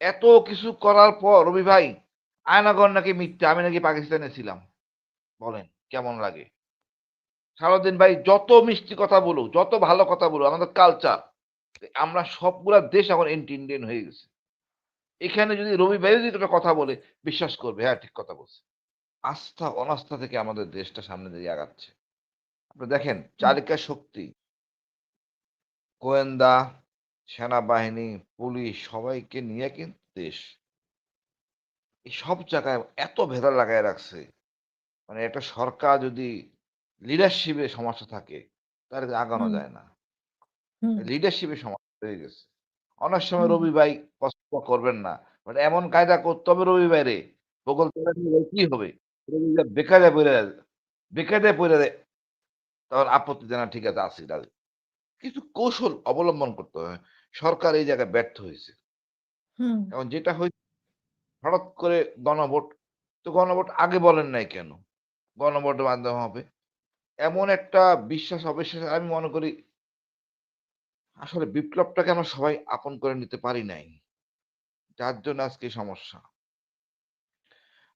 এত কিছু করার পর রবি ভাই আয়নাগর নাকি মিথ্যা? আমি নাকি পাকিস্তানে ছিলাম। বলেন কেমন লাগে? সারাদিন ভাই যত মিষ্টি কথা বলুক যত ভালো কথা বলুক আমাদের কালচার আমরা সবগুলা দেশ এখন এন্টি ইন্ডিয়ান হয়ে গেছে। এখানে যদি রবি ভাই যদি একটা কথা বলে বিশ্বাস করবে হ্যাঁ ঠিক কথা বলছে। আস্থা অনাস্থা থেকে আমাদের দেশটা সামনে দিয়ে আগাচ্ছে। আপনি দেখেন চালিকা শক্তি গোয়েন্দা সেনাবাহিনী পুলিশ সবাইকে নিয়ে কিন্তু দেশ। এই সব জায়গায় এত ভেদাল লাগায় রাখছে। মানে একটা সরকার যদি লিডারশিপে সমস্যা থাকে তাহলে আগানো যায় না। লিডারশিপে সমস্যা হয়ে গেছে। অনেক সময় রবি ভাই কষ্ট করবেন না। বাট এমন কায়দা করতে হবে রবি ভাই রে। বগল কি হবে? রবি ভাই বেকারে পড়ে বেকারে পড়ে তখন আপত্তি জানা ঠিক আছে আসি কিছু কৌশল অবলম্বন করতে হবে। সরকার এই জায়গায় ব্যর্থ হয়েছে। এখন যেটা হয়েছে হঠাৎ করে গণভোট তো গণভোট আগে বলেন নাই কেন? গণভোটের মাধ্যমে হবে। এমন একটা বিশ্বাস অবিশ্বাস আমি মনে করি আসলে বিপ্লবটাকে আমরা সবাই আপন করে নিতে পারি নাই? যার জন্য আজকে সমস্যা।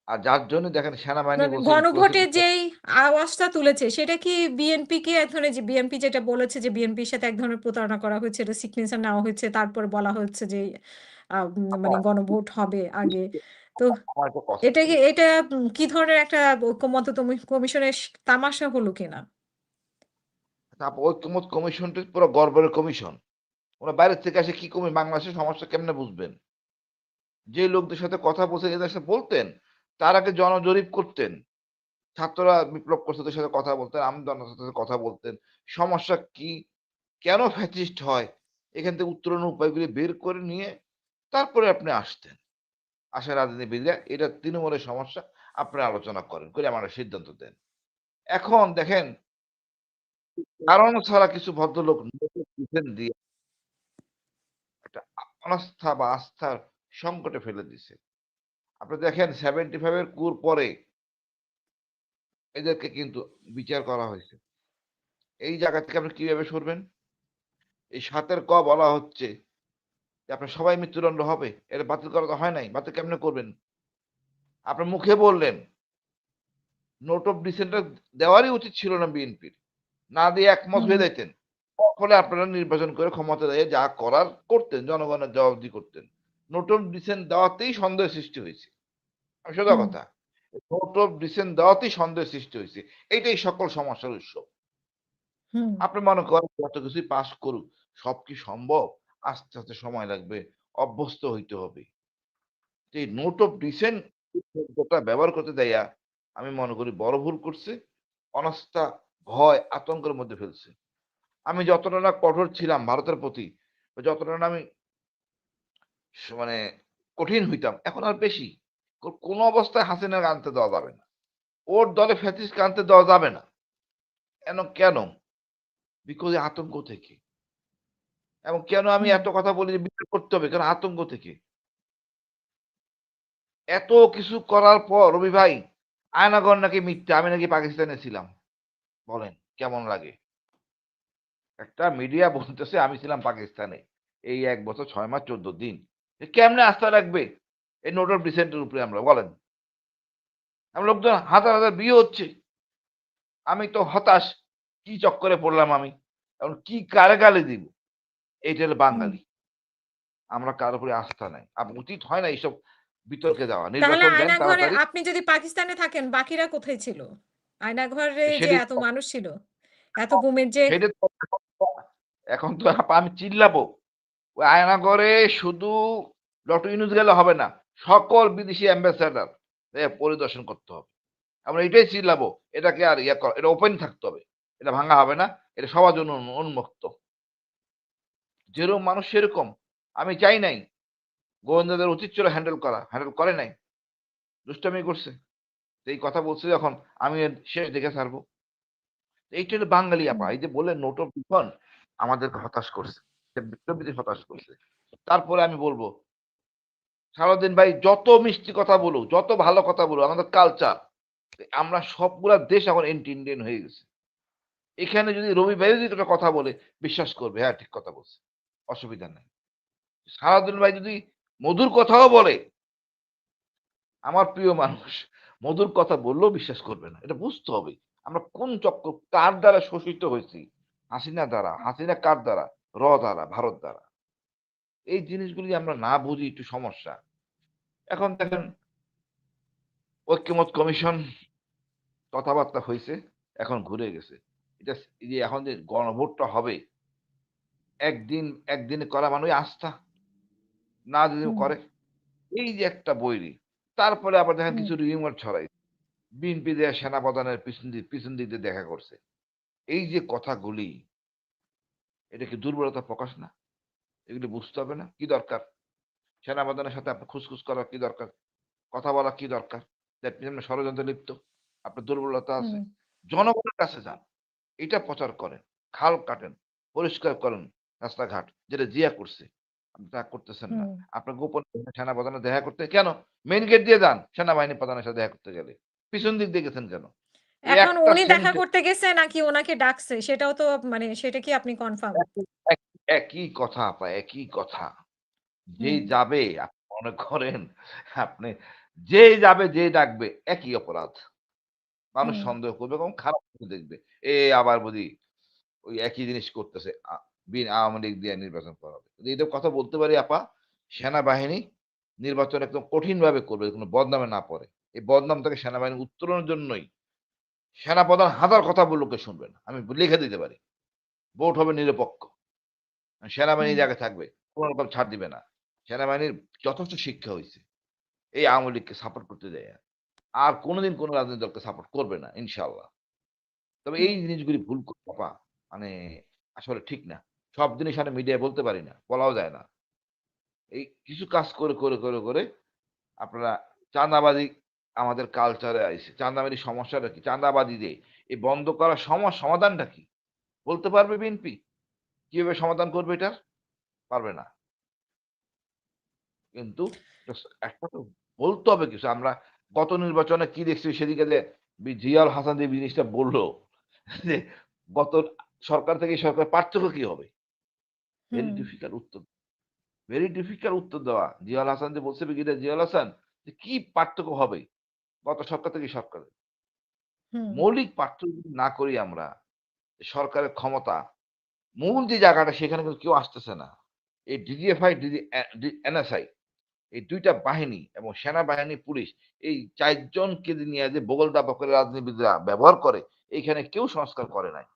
আর যার জন্য দেখেন সেনাবাহিনী মানে বলছে গণভোটে বিপ্লব- যেই আওয়াজটা তুলেছে সেটা কি বিএনপি কে এক ধরনের যে বিএনপি যেটা বলেছে যে বিএনপির সাথে এক ধরনের প্রতারণা করা হয়েছে এটা সিগনেচার নেওয়া হয়েছে তারপর বলা হচ্ছে যে মানে গণভোট হবে আগে। তো এটা কি এটা কি ধরনের একটা ঐক্যমত্য তমি- কমিশনের তামাশা হলো কিনা? তারপর ঐক্যমত কমিশনটা পুরো গর্বের কমিশন। ওরা বাইরের থেকে আসে কি কমে বাংলাদেশের সমস্যা কেমনে বুঝবেন? যে লোকদের সাথে কথা বলছে এদের সাথে বলতেন তার আগে জনজরিপ করতেন। ছাত্ররা বিপ্লব ওদের সাথে কথা বলতেন আমদানের সাথে কথা বলতেন। সমস্যা কি? কেন ফ্যাসিস্ট হয়? এখান থেকে উত্তরণ উপায়গুলি বের করে নিয়ে তারপরে আপনি আসতেন। আসা রাজনীতিবিদরা এটা তৃণমূলের সমস্যা, আপনি আলোচনা করেন, করে আমার সিদ্ধান্ত দেন। এখন দেখেন, কারণ ছাড়া কিছু ভদ্রলোক দিয়ে একটা অনাস্থা বা আস্থার সংকটে ফেলে দিছে। আপনি দেখেন সেভেন্টি ফাইভের কুর পরে এদেরকে কিন্তু বিচার করা হয়েছে। এই জায়গা থেকে আপনি কীভাবে সরবেন? এই সাতের ক বলা হচ্ছে যে আপনার সবাই মৃত্যুদণ্ড হবে এটা বাতিল করা তো হয় নাই বাতিল কেমনে করবেন? আপনার মুখে বললেন নোট অফ ডিসেন্টার দেওয়ারই উচিত ছিল না বিএনপির। না দিয়ে একমত হয়ে। যাইতেন। ফলে আপনারা নির্বাচন করে ক্ষমতা দিয়ে যা করার করতেন জনগণের জবাবদি করতেন। নোট অফ ডিসেন্ট দেওয়াতেই সন্দেহ সৃষ্টি হয়েছে। সোজা। কথা। নোট অফ ডিসেন্ট দেওয়াতেই সন্দেহ সৃষ্টি হয়েছে। এইটাই সকল সমস্যার উৎস। আপনি মনে করেন যত কিছুই পাস করুক সব কি সম্ভব? আস্তে আস্তে সময় লাগবে অভ্যস্ত হইতে হবে। এই নোট অফ ডিসেন্ট শব্দটা ব্যবহার করতে দেয়া আমি মনে করি বড় ভুল করছে অনাস্থা ভয় আতঙ্কের মধ্যে ফেলছে। আমি যতটা না কঠোর ছিলাম ভারতের প্রতি যতটা না আমি মানে কঠিন হইতাম এখন আর বেশি। কোনো অবস্থায় হাসিনাকে আনতে দেওয়া যাবে না। ওর দলে ফ্যাসিস্টকে আনতে দেওয়া যাবে না। কেন কেন? বিকজ আতঙ্ক থেকে। এবং কেন আমি এত কথা বলি যে বিচার করতে হবে? কারণ আতঙ্ক থেকে? এত কিছু করার পর রবি ভাই আয়নাগর নাকি মিথ্যা? আমি নাকি পাকিস্তানে ছিলাম। বলেন কেমন লাগে? একটা মিডিয়া বলতেছে আমি ছিলাম পাকিস্তানে। এই এক বছর ছয় মাস চোদ্দ দিন। কেমনে আস্থা রাখবে? এই নোট অফ ডিসেন্টের উপরে আমরা বলেন। আমি লোকজন হাজার হাজার বিয়ে হচ্ছে। আমি তো হতাশ কি চক্করে পড়লাম আমি? এখন কি কারে গালে দিব? এইটা হলো বাঙালি। আমরা কারোর উপরে আস্থা নাই। উচিত হয় না এইসব বিতর্কে যাওয়া। নির্বাচন আয়নাঘরে আপনি যদি পাকিস্তানে থাকেন বাকিরা কোথায় ছিল? আয়নাঘরে যে এত মানুষ ছিল এত যে এখন তো আমি চিল্লাবো। ওই আয়নাগরে শুধু ডক্টর ইউনুস গেলে হবে না। সকল বিদেশি অ্যাম্বাসেডার পরিদর্শন করতে হবে। আমরা এটাই চিল্লাবো, এটাকে আর ইয়ে এটা ওপেন থাকতে হবে। এটা ভাঙা হবে না, এটা সবার জন্য উন্মুক্ত। যেরকম মানুষ সেরকম। আমি চাই নাই, গোয়েন্দাদের উচিত ছিল হ্যান্ডেল করা হ্যান্ডেল করে নাই। দুষ্টামি করছে। এই কথা বলছে যখন, আমি শেষ দেখে ছাড়বো। এইটা হলো বাঙালি আপা। এই যে বলে নোট অফ আমাদেরকে হতাশ করছে। হতাশ করছে। তারপরে আমি বলব সারাদিন ভাই যত মিষ্টি কথা বলুক, যত ভালো কথা বলুক, আমাদের কালচার আমরা সবগুলা দেশ এখন এন্টি ইন্ডিয়ান হয়ে গেছে। এখানে যদি রবি ভাই যদি একটা কথা বলে, বিশ্বাস করবে হ্যাঁ ঠিক কথা বলছে, অসুবিধা নেই। সারাদিন ভাই যদি মধুর কথাও বলে, আমার প্রিয় মানুষ, মধুর কথা বললেও বিশ্বাস করবে না, এটা বুঝতে হবে। আমরা কোন চক্র, কার দ্বারা শোষিত হয়েছি? হাসিনা দ্বারা, হাসিনা কার দ্বারা? র দ্বারা, ভারত দ্বারা। এই জিনিসগুলি আমরা না বুঝি একটু সমস্যা। এখন দেখেন ঐক্যমত কমিশন কথাবার্তা হয়েছে এখন ঘুরে গেছে। এটা যে এখন যে গণভোটটা হবে একদিন একদিনে করা মানে আস্থা। না যদি করে এই যে একটা বৈরি। তারপরে আবার দেখেন কিছু রিউমার ছড়াই। বিএনপি দেয়া সেনা প্রধানের পিছন দিক পিছন দিক দিয়ে দেখা করছে। এই যে কথাগুলি এটা কি দুর্বলতা প্রকাশ না? এগুলি বুঝতে হবে না। কি দরকার? সেনা প্রধানের সাথে আপনার খুসখুস করা কি দরকার? কথা বলা কি দরকার? ষড়যন্ত্র লিপ্ত। আপনার দুর্বলতা আছে। জনগণের কাছে যান। এটা প্রচার করেন। খাল কাটেন। পরিষ্কার করেন রাস্তাঘাট যেটা জিয়া করছে। আপনি তা করতেছেন না। আপনার গোপন সেনা প্রধানের দেখা করতে কেন? মেইন গেট দিয়ে যান। সেনাবাহিনী প্রধানের সাথে দেখা করতে গেলে। পিছন দিক দিয়ে গেছেন কেন? এখন উনি দেখা করতে গেছে নাকি ওনাকে ডাকছে? সেটাও তো মানে সেটা কি আপনি কনফার্ম একই- কথা আপা একই কথা। যে হুম। যাবে আপনি মনে করেন আপনি যেই যাবে যেই ডাকবে একই অপরাধ। মানুষ হুম। সন্দেহ করবে এবং খারাপ চোখে দেখবে। এ আবার বুঝি ওই একই জিনিস করতেছে আ- বিন আওয়ামী লীগ দিয়ে নির্বাচন করাবে এটা কথা বলতে পারি আপা সেনাবাহিনী নির্বাচন একদম কঠিন ভাবে করবে কোনো বদনামে না পড়ে। এই বদনাম থেকে সেনাবাহিনী উত্তরণের জন্যই। সেনাপ্রধান হাজার কথা বললোকে শুনবেন আমি লিখে দিতে পারি। ভোট হবে নিরপেক্ষ। সেনাবাহিনী। জায়গায় থাকবে কোন রকম ছাড় দিবে না। সেনাবাহিনীর যথেষ্ট শিক্ষা হয়েছে। এই আওয়ামী লীগকে সাপোর্ট করতে দেয়। আর কোনোদিন কোনো রাজনৈতিক দলকে সাপোর্ট করবে না ইনশাল্লাহ তবে এই জিনিসগুলি ভুল করে পাপা মানে আসলে ঠিক না। সব জিনিস আমি মিডিয়ায় বলতে পারি না বলাও যায় না। এই কিছু কাজ করে করে করে করে আপনারা চাঁদাবাজি আমাদের কালচারে আইছে। চাঁদাবাজি সমস্যাটা কি? চাঁদাবাজি দিয়ে এই বন্ধ করার সমস্যা সমাধানটা কি? বলতে পারবে বিএনপি কীভাবে সমাধান করবে এটার পারবে না। কিন্তু একটা তো বলতে হবে কিছু। আমরা গত নির্বাচনে কি দেখছি? সেদিকে যে জিয়াউল হাসান যে জিনিসটা বলল যে গত সরকার থেকে সরকার পার্থক্য কি হবে? ভেরি ডিফিকাল্ট উত্তর ভেরি ডিফিকাল্ট উত্তর দেওয়া। জিয়াউল হাসান যে বলছে ব্রিগেডিয়ার জিয়াউল হাসান যে কি পার্থক্য হবে গত সরকার থেকে এই সরকার হুম। মৌলিক পার্থক্য না করি আমরা সরকারের ক্ষমতা মূল যে জায়গাটা, সেখানে কিন্তু কেউ আসতেছে না। এই ডিজিএফআই ডিজি এনএসআই এই দুইটা বাহিনী এবং সেনাবাহিনী, পুলিশ, এই চারজনকে নিয়ে যে বগল দাবা করে রাজনীতিবিদরা ব্যবহার করে, এইখানে কেউ সংস্কার করে নাই।